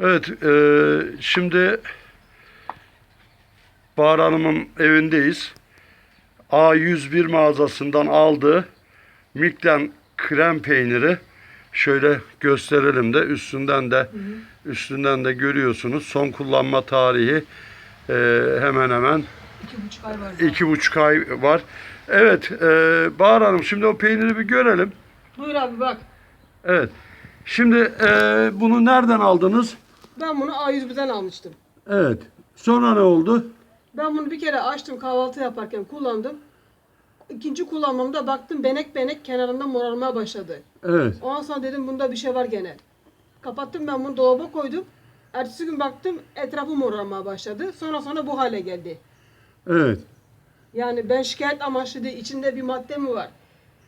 Evet, e, şimdi Bahar Hanım'ın evindeyiz. A101 mağazasından aldığı Milk'ten krem peyniri şöyle gösterelim de üstünden de üstünden de görüyorsunuz. Son kullanma tarihi e, hemen hemen İki buçuk ay var. zaten. iki buçuk ay var. Evet, e, Bahar Hanım şimdi o peyniri bir görelim. Buyur abi bak. Evet. Şimdi e, bunu nereden aldınız? Ben bunu A101'den almıştım. Evet. Sonra ne oldu? Ben bunu bir kere açtım kahvaltı yaparken kullandım. İkinci kullanmamda baktım benek benek kenarında morarmaya başladı. Evet. Ondan sonra dedim bunda bir şey var gene. Kapattım ben bunu dolaba koydum. Ertesi gün baktım etrafı morarmaya başladı. Sonra sonra bu hale geldi. Evet. Yani ben şikayet amaçlı değil. içinde bir madde mi var?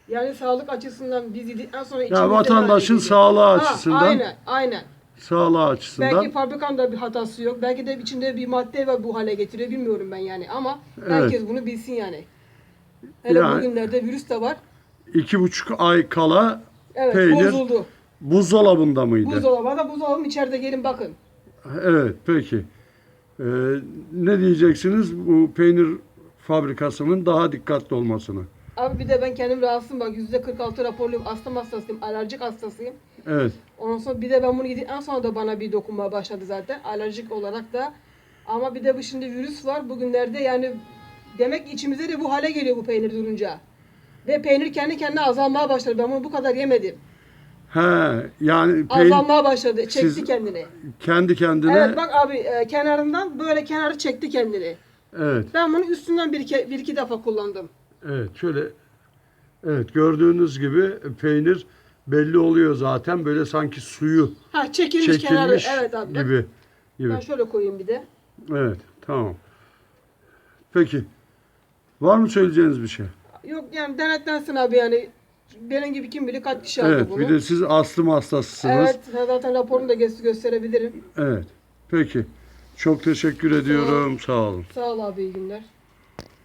Yani sağlık açısından biz yedikten sonra Ya vatandaşın geliyor? sağlığı Ha, açısından, Aynen aynen. Sağlığı açısından. Belki fabrikanın da bir hatası yok. Belki de içinde bir madde var bu hale getiriyor. Bilmiyorum ben yani. Ama herkes bunu bilsin yani. Hele Yani- bugünlerde virüs de var. iki buçuk ay kala Evet peynir bozuldu. buzdolabında mıydı? Buzdolabı da buzdolabım içeride gelin bakın. Evet, peki. Ee, ne diyeceksiniz bu peynir fabrikasının daha dikkatli olmasını? Abi bir de ben kendim rahatsızım bak %46 raporluyum. Astım hastasıyım. Alerjik hastasıyım. Evet, Ondan sonra bir de ben bunu yedikten sonra da bana bir dokunma başladı zaten. Alerjik olarak da. Ama bir de bu şimdi virüs var. Bugünlerde yani demek ki içimize de bu hale geliyor bu peynir durunca. Ve peynir kendi kendine azalmaya başladı. Ben bunu bu kadar yemedim. he, yani peynir Azalmaya başladı. Çekti Siz- kendini. kendi kendine, Evet bak abi e, kenarından böyle kenarı çekti kendini. evet, Ben bunu üstünden bir iki, bir iki defa kullandım. evet, şöyle, evet gördüğünüz gibi peynir belli oluyor zaten böyle sanki suyu Ha çekilmiş, kenarı. çekilmiş Evet abi. gibi, gibi. Ben şöyle koyayım bir de. Evet, tamam. Peki, var mı söyleyeceğiniz bir şey? Yok yani denetlensin abi yani. Benim gibi kim bilir kaç kişi aldı Evet, bunu. bir de siz astım hastasısınız. Evet zaten raporunu da gö- gösterebilirim. Evet. Peki. Çok teşekkür ediyorum. Sağ olun. Sağ ol abi iyi günler.